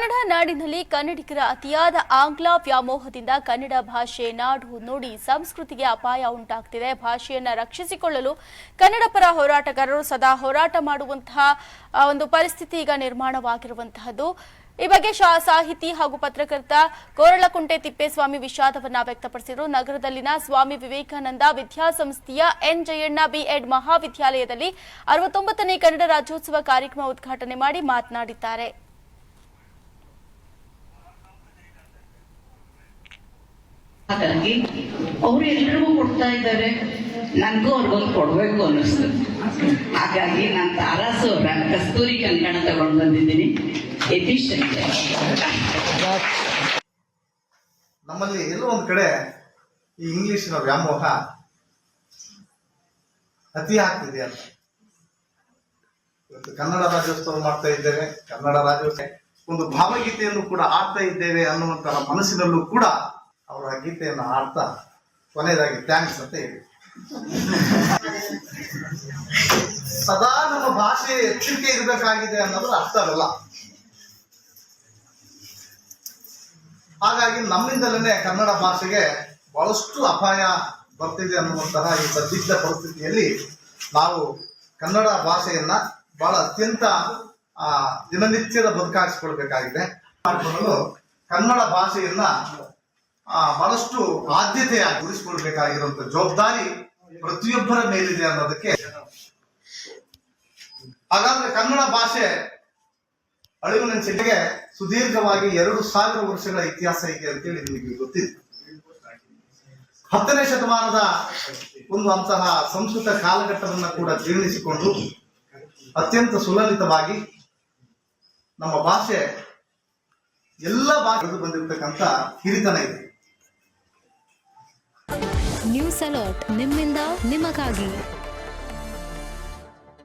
ಕನ್ನಡ ನಾಡಿನಲ್ಲಿ ಕನ್ನಡಿಗರ ಅತಿಯಾದ ಆಂಗ್ಲ ವ್ಯಾಮೋಹದಿಂದ ಕನ್ನಡ ಭಾಷೆ ನಾಡು ನುಡಿ ಸಂಸ್ಕೃತಿಗೆ ಅಪಾಯ ಉಂಟಾಗ್ತಿದೆ. ಭಾಷೆಯನ್ನ ರಕ್ಷಿಸಿಕೊಳ್ಳಲು ಕನ್ನಡ ಪರ ಹೋರಾಟಗಾರರು ಸದಾ ಹೋರಾಟ ಮಾಡುವಂತಹ ಒಂದು ಪರಿಸ್ಥಿತಿ ಈಗ ನಿರ್ಮಾಣವಾಗಿರುವಂತಹದ್ದು. ಈ ಬಗ್ಗೆ ಶಾ, ಸಾಹಿತಿ ಹಾಗೂ ಪತ್ರಕರ್ತ ಕೋರಳಕುಂಟೆ ತಿಪ್ಪೇಸ್ವಾಮಿ ವಿಷಾದವನ್ನ ವ್ಯಕ್ತಪಡಿಸಿದರು. ನಗರದಲ್ಲಿನ ಸ್ವಾಮಿ ವಿವೇಕಾನಂದ ವಿದ್ಯಾಸಂಸ್ಥೆಯ ಎನ್. ಜಯಣ್ಣ ಬಿಎಡ್ ಮಹಾವಿದ್ಯಾಲಯದಲ್ಲಿ ಅರವತ್ತೊಂಬತ್ತನೇ ಕನ್ನಡ ರಾಜ್ಯೋತ್ಸವ ಕಾರ್ಯಕ್ರಮ ಉದ್ಘಾಟನೆ ಮಾಡಿ ಮಾತನಾಡಿದ್ದಾರೆ. ಹಾಗಾಗಿ ಅವರು ಎಲ್ರಿಗೂ ಕೊಡ್ತಾ ಇದ್ದಾರೆ. ನನಗೂ ಅವ್ರಿಗೊಂದು ಕೊಡಬೇಕು ಅನ್ನಿಸ್ತು. ಹಾಗಾಗಿ ನಾನು ತಾರಾಸು ಅವರ ಕಸ್ತೂರಿ ಕಂಕಣ ತಗೊಂಡು ಬಂದಿದ್ದೀನಿ. ಯತೀಶ್. ನಮ್ಮಲ್ಲಿ ಎಲ್ಲೋ ಒಂದು ಕಡೆ ಈ ಇಂಗ್ಲಿಷ್ನ ವ್ಯಾಮೋಹ ಅತಿ ಆಗ್ತಿದೆ ಅಂತ. ಇವತ್ತು ಕನ್ನಡ ರಾಜ್ಯೋತ್ಸವ ಮಾಡ್ತಾ ಇದ್ದೇವೆ. ಕನ್ನಡ ರಾಜ್ಯೋತ್ಸವ ಒಂದು ಭಾವಗೀತೆಯನ್ನು ಕೂಡ ಆಡ್ತಾ ಇದ್ದೇವೆ ಅನ್ನುವಂತಹ ಮನಸ್ಸಿನಲ್ಲೂ ಕೂಡ ಅವರ ಗೀತೆಯನ್ನು ಹಾಡ್ತಾ ಕೊನೆಯದಾಗಿ ಥ್ಯಾಂಕ್ಸ್ ಅಂತ ಹೇಳಿ. ಸದಾ ನಮ್ಮ ಭಾಷೆ ಎಚ್ಚರಿಕೆ ಇರಬೇಕಾಗಿದೆ ಅನ್ನೋದ್ರ ಅರ್ಥವಲ್ಲ ಹಾಗಾಗಿ ನಮ್ಮಿಂದಲೇ ಕನ್ನಡ ಭಾಷೆಗೆ ಬಹಳಷ್ಟು ಅಪಾಯ ಬರ್ತಿದೆ ಅನ್ನುವಂತಹ ಈ ಸಂದಿಗ್ಧ ಪರಿಸ್ಥಿತಿಯಲ್ಲಿ ನಾವು ಕನ್ನಡ ಭಾಷೆಯನ್ನ ಬಹಳ ಅತ್ಯಂತ ದಿನನಿತ್ಯದ ಬದುಕಾಗಿಸ್ಕೊಳ್ಬೇಕಾಗಿದೆ ಕನ್ನಡ ಭಾಷೆಯನ್ನ ಬಹಳಷ್ಟು ಆದ್ಯತೆಯಾಗಿ ಗುರಿಸಿಕೊಳ್ಬೇಕಾಗಿರುವಂತ ಜವಾಬ್ದಾರಿ ಪ್ರತಿಯೊಬ್ಬರ ಮೇಲಿದೆ ಅನ್ನೋದಕ್ಕೆ ಹಾಗಾದ್ರೆ ಕನ್ನಡ ಭಾಷೆ ಅಳಿವಿನಂಚಿಗೆ ಸುದೀರ್ಘವಾಗಿ ಎರಡು ಸಾವಿರ ವರ್ಷಗಳ ಇತಿಹಾಸ ಇದೆ ಅಂತೇಳಿ ನಿಮಗೆ ಗೊತ್ತಿದೆ. ಹತ್ತನೇ ಶತಮಾನದ ಒಂದು ಅಂತಹ ಸಂಸ್ಕೃತ ಕಾಲಘಟ್ಟವನ್ನ ಕೂಡ ಜೀರ್ಣಿಸಿಕೊಂಡು ಅತ್ಯಂತ ಸುಲಲಿತವಾಗಿ ನಮ್ಮ ಭಾಷೆ ಎಲ್ಲ ಭಾಷೆ ಬಂದಿರತಕ್ಕಂಥ ಹಿರಿತನ ಇದೆ. ನ್ಯೂಸ್ ಅಲರ್ಟ್ ನಿಮ್ಮಿಂದ ನಿಮಗಾಗಿ.